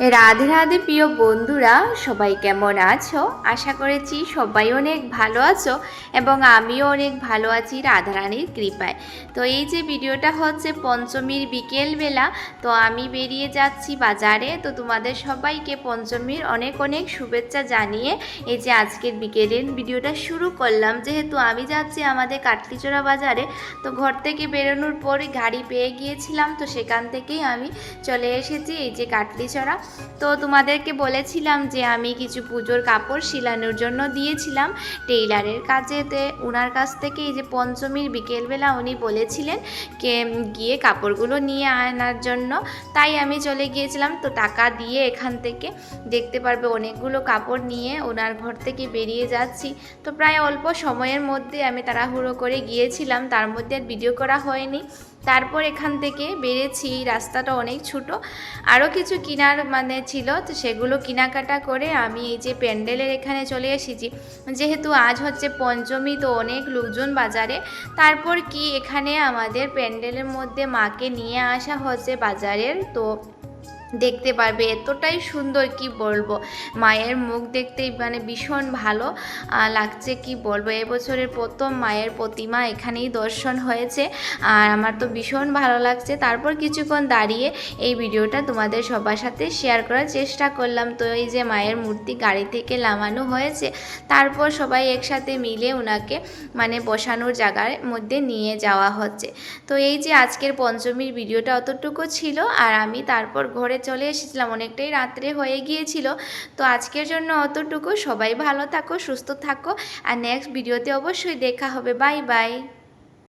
রাধে রাধে প্রিয় বন্ধুরা, সবাই কেমন আছো? আশা করেছি সবাই অনেক ভালো আছো এবং আমিও অনেক ভালো আছি রাধারানীর কৃপায়। তো এই যে ভিডিওটা হচ্ছে পঞ্চমীর বিকেলবেলা, তো আমি বেরিয়ে যাচ্ছি বাজারে। তো তোমাদের সবাইকে পঞ্চমীর অনেক অনেক শুভেচ্ছা জানিয়ে এই যে আজকের বিকেলের ভিডিওটা শুরু করলাম। যেহেতু আমি যাচ্ছি আমাদের কাটলিচোড়া বাজারে, তো ঘর থেকে বেরোনোর পরে গাড়ি পেয়ে গিয়েছিলাম, তো সেখান থেকেই আমি চলে এসেছি এই যে কাটলিচড়া তো তোমাদেরকে বলেছিলাম যে আমি কিছু পুজোর কাপড় শিলানোর জন্য দিয়েছিলাম টেইলারের কাজেতে। ওনার কাছ থেকে এই যে পঞ্চমীর বিকেলবেলা উনি বলেছিলেন কে গিয়ে কাপড়গুলো নিয়ে আনার জন্য। তাই আমি চলে গিয়েছিলাম, তো টাকা দিয়ে এখান থেকে দেখতে পারবে অনেকগুলো কাপড় নিয়ে ওনার ঘর থেকে বেরিয়ে যাচ্ছি। তো প্রায় অল্প সময়ের মধ্যে আমি তাড়াহুড়ো করে গিয়েছিলাম, তার মধ্যে আর ভিডিও করা হয়নি। তারপর এখান থেকে বেড়েছি রাস্তাটা অনেক ছোট। আরও কিছু কিনার মানে ছিল, তো সেগুলো কেনাকাটা করে আমি এই যে প্যান্ডেলের এখানে চলে এসেছি। যেহেতু আজ হচ্ছে পঞ্চমী, তো অনেক লোকজন বাজারে। তারপর কি এখানে আমাদের প্যান্ডেলের মধ্যে মাকে নিয়ে আসা হচ্ছে বাজারের, তো দেখতে পারবে। এতটাই সুন্দর কি বলব? মায়ের মুখ দেখতেই মানে ভীষণ ভালো লাগছে কি বলব? এবছরের প্রথম মায়ের প্রতিমা এখানেই দর্শন হয়েছে। আর আমার তো ভীষণ ভালো লাগছে। তারপর কিছুক্ষণ দাঁড়িয়ে এই ভিডিওটা তোমাদের সবার সাথে শেয়ার করার চেষ্টা করলাম। তো এই যে মায়ের মূর্তি গাড়ি থেকে নামানো হয়েছে, তারপর সবাই একসাথে মিলে ওনাকে মানে বসানোর জায়গার মধ্যে নিয়ে যাওয়া হচ্ছে। তো এই যে আজকের পঞ্চমীর ভিডিওটা অতটুকু ছিল। আর আমি তারপর ঘরে চলে এসেছিলাম। অনেকটাই রাত্রে হয়ে গিয়েছিল। তো আজকের জন্য অতটুকু। সবাই ভালো থাকো, সুস্থ থাকো। আর নেক্সট ভিডিওতে অবশ্যই দেখা হবে। Bye bye